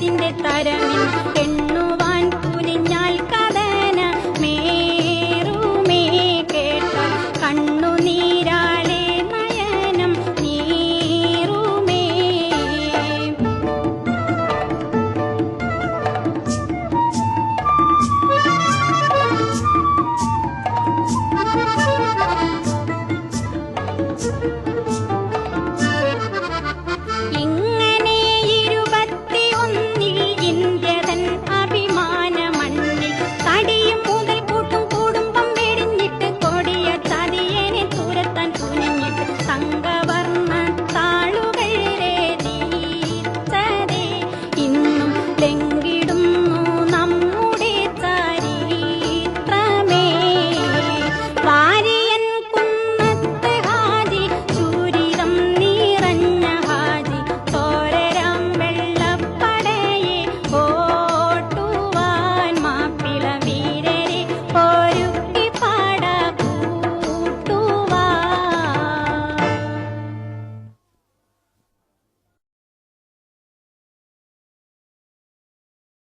തുറന്ന് തരമിൽ darling.